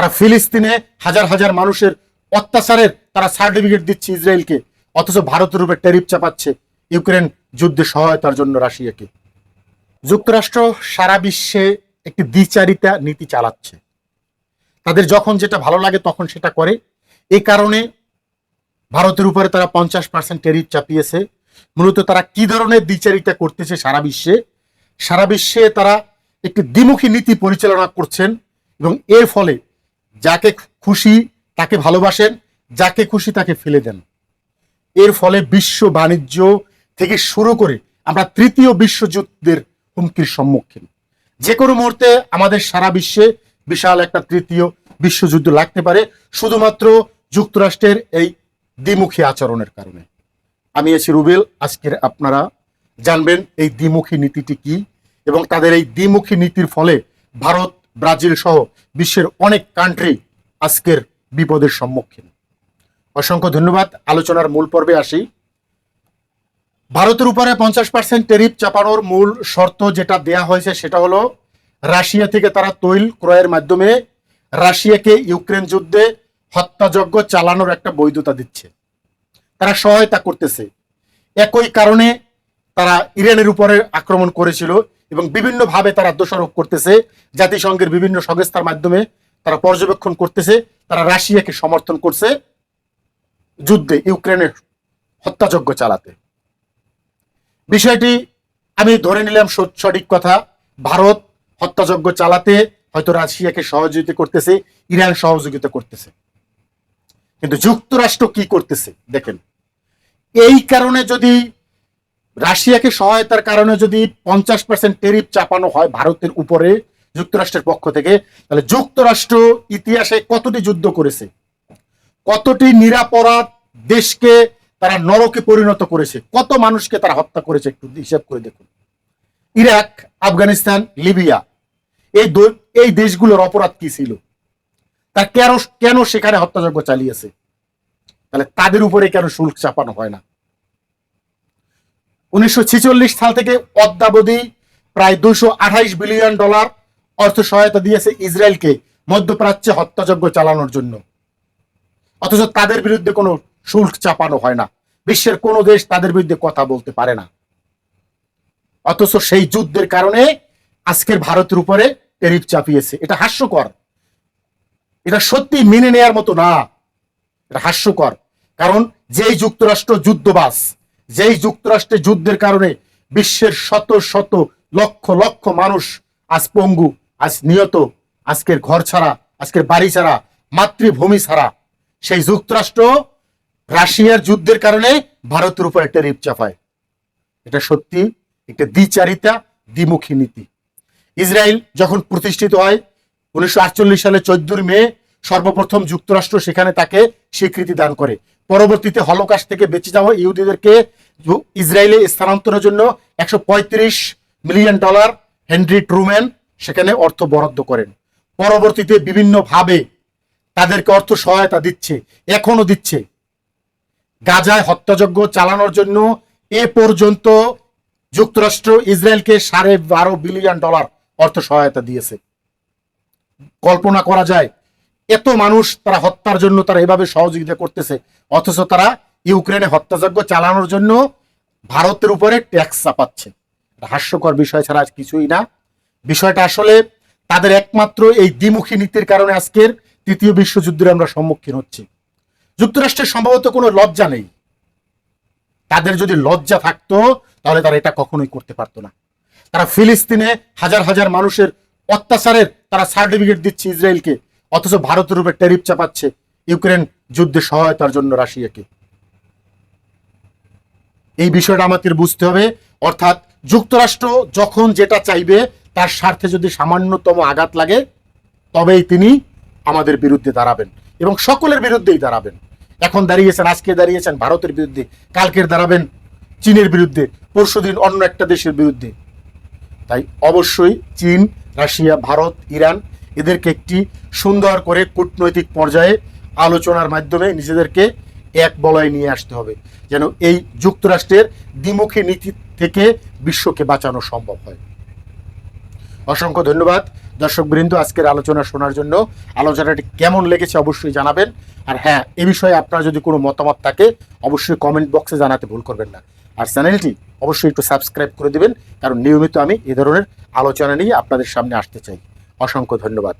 তারা ফিলিস্তিনে হাজার হাজার মানুষের অত্যাচারের তারা সার্টিফিকেট দিচ্ছে ইসরায়েলকে। অথচ ভারতের উপরে ট্যারিফ চাপাচ্ছে ইউক্রেন যুদ্ধে সহায়তার জন্য রাশিয়াকে। যুক্তরাষ্ট্র সারা বিশ্বে একটি দ্বিচারিতা নীতি চালাচ্ছে। তাদের যখন যেটা ভালো লাগে তখন সেটা করে। এই কারণে ভারতের উপরে তারা পঞ্চাশ পার্সেন্ট ট্যারিফ চাপিয়েছে। মূলত তারা কি ধরনের দ্বিচারিতা করতেছে সারা বিশ্বে? সারা বিশ্বে তারা একটি দ্বিমুখী নীতি পরিচালনা করছেন এবং এর ফলে যাকে খুশি তাকে ভালোবাসেন, যাকে খুশি তাকে ফেলে দেন। এর ফলে বিশ্ব বাণিজ্য থেকে শুরু করে আমরা তৃতীয় বিশ্বযুদ্ধের হুমকির সম্মুখীন। যে কোনো মুহূর্তে আমাদের সারা বিশ্বে বিশাল একটা তৃতীয় বিশ্বযুদ্ধ লাগতে পারে, শুধুমাত্র যুক্তরাষ্ট্রের এই দ্বিমুখী আচরণের কারণে। আমি আছি রুবেল, আজকের আপনারা জানবেন এই দ্বিমুখী নীতিটি কি এবং তাদের এই দ্বিমুখী নীতির ফলে ভারত ব্রাজিল সহ বিশ্বের অনেক কান্ট্রি আজকের বিপদের সম্মুখীন। অসংখ্য ধন্যবাদ। আলোচনার মূল পর্বে আসি। ভারতের উপরে পঞ্চাশ পার্সেন্ট টেরিফ চাপানোর মূল শর্ত যেটা দেয়া হয়েছে সেটা হলো, রাশিয়া থেকে তারা তৈল ক্রয়ের মাধ্যমে রাশিয়াকে ইউক্রেন যুদ্ধে হত্যাযজ্ঞ চালানোর একটা বৈধতা দিচ্ছে। তারা সহায়তা করতেছে। একই কারণে তারা ইরানের উপরে আক্রমণ করেছিল এবং বিভিন্নভাবে তারা দোষারোপ করতেছে। জাতিসংঘের বিভিন্ন সংস্থার মাধ্যমে তারা পর্যবেক্ষণ করতেছে, তারা রাশিয়াকে সমর্থন করছে যুদ্ধে ইউক্রেনের হত্যাযজ্ঞ চালাতে। বিষয়টি আমি ধরে নিলাম সঠিক কথা, ভারত হত্যাযজ্ঞ চালাতে হয়তো রাশিয়াকে সহযোগিতা করতেছে, ইরান সহযোগিতা করতেছে। কিন্তু যুক্তরাষ্ট্র কি করতেছে? দেখেন, এই কারণে যদি রাশিয়াকে সহায়তার কারণে যদি পঞ্চাশ পার্সেন্ট টেরিফ চাপানো হয় ভারতের উপরে যুক্তরাষ্ট্রের পক্ষ থেকে, তাহলে যুক্তরাষ্ট্র ইতিহাসে কতটি যুদ্ধ করেছে? কতটি নিরাপরাধ দেশকে তারা নরকে পরিণত করেছে? কত মানুষকে তারা হত্যা করেছে একটু হিসাব করে দেখুন। ইরাক, আফগানিস্তান, লিবিয়া, এই এই দেশগুলোর অপরাধ কি ছিল? তা কেন কেন সেখানে হত্যাযজ্ঞ চালিয়েছে? তাহলে তাদের উপরে কেন শুল্ক চাপানো হয় না? উনিশশো ছেচল্লিশ সাল থেকে অদ্যাবধি প্রায় দুশো আঠাইশ বিলিয়ন ডলার অর্থ সহায়তা দিয়েছে ইসরায়েলকে মধ্যপ্রাচ্যে হত্যাযজ্ঞ চালানোর জন্য। অথচ তাদের বিরুদ্ধে কোনো শুল্ক চাপানো হয় না। বিশ্বের কোনো দেশ তাদের বিরুদ্ধে কথা বলতে পারে না। অথচ সেই যুদ্ধের কারণে আজকের ভারতের উপরে টেরিফ চাপিয়েছে। এটা হাস্যকর। এটা সত্যি মেনে নেয়ার মতো না। এটা হাস্যকর। কারণ যেই যুক্তরাষ্ট্র যুদ্ধবাস যেই যুক্তরাষ্ট্রের যুদ্ধের কারণে বিশ্বের শত শত লক্ষ লক্ষ মানুষ আজ পঙ্গু, আজ নিহত, আজকের ঘর ছাড়া, আজকের বাড়ি ছাড়া, মাতৃভূমি ছাড়া, সেই যুক্তরাষ্ট্র রাশিয়ার যুদ্ধের কারণে ভারতের উপর একটা রিপ চাপায়। এটা সত্যি, একটা দ্বিচারিতা, দ্বিমুখী নীতি। ইসরায়েল যখন প্রতিষ্ঠিত হয়, উনিশশো আটচল্লিশ সালে চোদ্দই মে সর্বপ্রথম যুক্তরাষ্ট্র সেখানে তাকে স্বীকৃতি দান করে। পরবর্তীতে হলকাশ থেকে বেঁচে যাওয়া ইহুদিদেরকে ইসরায়েলে স্থানান্তরের জন্য একশো পঁয়ত্রিশ মিলিয়ন ডলার হেনরি ট্রুম্যান সেখানে অর্থ বরাদ্দ করেন। পরবর্তীতে বিভিন্নভাবে তাদেরকে অর্থ সহায়তা দিচ্ছে এখনও দিচ্ছে। গাজায় হত্যাযজ্ঞ চালানোর জন্য এ পর্যন্ত যুক্তরাষ্ট্র ইসরায়েলকে সাড়ে বারো বিলিয়ন ডলার অর্থ সহায়তা দিয়েছে। কল্পনা করা যায় এত মানুষ তারা হত্যার জন্য তারা এভাবে সহযোগিতা করতেছে। অথচ তারা ইউক্রেনে হত্যাযজ্ঞ চালানোর জন্য ভারতের উপরে ট্যাক্স চাপাচ্ছে। হাস্যকর বিষয় ছাড়া কিছুই না। বিষয়টা আসলে তাদের একমাত্র এই দ্বিমুখী নীতির কারণে আজকের তৃতীয় বিশ্বযুদ্ধের আমরা সম্মুখীন হচ্ছি। যুক্তরাষ্ট্রের সম্ভবত কোনো লজ্জা নেই। তাদের যদি লজ্জা থাকতো, তাহলে তারা এটা কখনোই করতে পারতো না। তারা ফিলিস্তিনে হাজার হাজার মানুষের অত্যাচারের তারা সার্টিফিকেট দিচ্ছে ইসরায়েলকে। অথচ ভারতের উপরে ট্যারিফ চাপাচ্ছে ইউক্রেন যুদ্ধে সহায়তার জন্য রাশিয়াকে। এই বিষয়টা আমাদের বুঝতে হবে। অর্থাৎ যুক্তরাষ্ট্র যখন যেটা চাইবে, তার স্বার্থে যদি সামান্যতম আঘাত লাগে, তবেই তিনি আমাদের বিরুদ্ধে দাঁড়াবেন এবং সকলের বিরুদ্ধেই দাঁড়াবেন। এখন দাঁড়িয়েছেন, আজকে দাঁড়িয়েছেন ভারতের বিরুদ্ধে, কালকের দাঁড়াবেন চীনের বিরুদ্ধে, পরশুদিন অন্য একটা দেশের বিরুদ্ধে। তাই অবশ্যই চীন, রাশিয়া, ভারত, ইরান এদেরকে একটি সুন্দর করে কূটনৈতিক পর্যায়ে আলোচনার মাধ্যমে নিজেদেরকে এক বলয়ে নিয়ে আসতে হবে, যেন এই যুক্তরাষ্ট্রের দ্বিমুখী নীতি থেকে বিশ্বকে বাঁচানো সম্ভব হয়। অসংখ্য ধন্যবাদ দর্শক বৃন্দ আজকের আলোচনা শোনার জন্য। আলোচনাটি কেমন লেগেছে অবশ্যই জানাবেন। আর হ্যাঁ এ বিষয়ে আপনার যদি কোনো মতামত থাকে, অবশ্যই কমেন্ট বক্সে জানাতে ভুল করবেন না। আর চ্যানেলটি অবশ্যই একটু সাবস্ক্রাইব করে দেবেন, কারণ নিয়মিত আমি এ ধরনের আলোচনা নিয়ে আপনাদের সামনে আসতে চাই। অসংখ্য ধন্যবাদ।